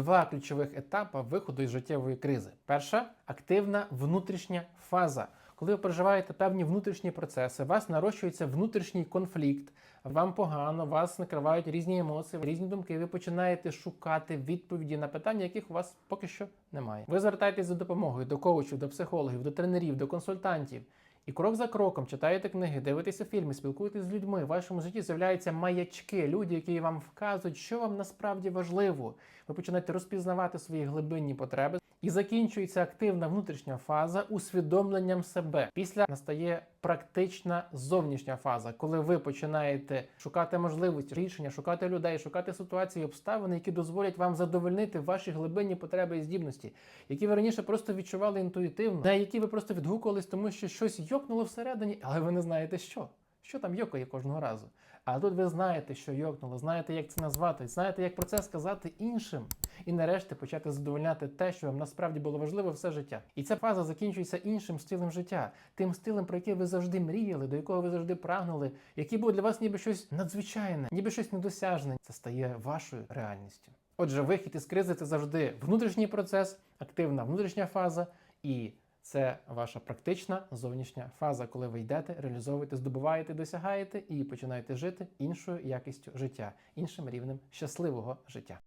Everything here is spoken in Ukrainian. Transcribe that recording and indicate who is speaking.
Speaker 1: Два ключових етапи виходу із життєвої кризи. Перша активна внутрішня фаза. Коли ви переживаєте певні внутрішні процеси, у вас нарощується внутрішній конфлікт, вам погано, вас накривають різні емоції, різні думки. Ви починаєте шукати відповіді на питання, яких у вас поки що немає. Ви звертаєтесь за допомогою до коучів, до психологів, до тренерів, до консультантів. І крок за кроком читаєте книги, дивитеся фільми, спілкуєтесь з людьми. В вашому житті з'являються маячки, люди, які вам вказують, що вам насправді важливо. Ви починаєте розпізнавати свої глибинні потреби. І закінчується активна внутрішня фаза усвідомленням себе. Після настає практична зовнішня фаза, коли ви починаєте шукати можливості, рішення, шукати людей, шукати ситуації, обставини, які дозволять вам задовольнити ваші глибинні потреби і здібності, які ви раніше просто відчували інтуїтивно, на які ви просто відгукувались, тому що щось йокнуло всередині, але ви не знаєте що. Що там йокає кожного разу? А тут ви знаєте, що йокнуло, знаєте, як це назвати, знаєте, як про це сказати іншим, і нарешті почати задовольняти те, що вам насправді було важливо все життя. І ця фаза закінчується іншим стилем життя, тим стилем, про який ви завжди мріяли, до якого ви завжди прагнули, який був для вас ніби щось надзвичайне, ніби щось недосяжне. Це стає вашою реальністю. Отже, вихід із кризи це завжди внутрішній процес, активна внутрішня фаза і. Це ваша практична зовнішня фаза, коли ви йдете, реалізовуєте, здобуваєте, досягаєте і починаєте жити іншою якістю життя, іншим рівнем щасливого життя.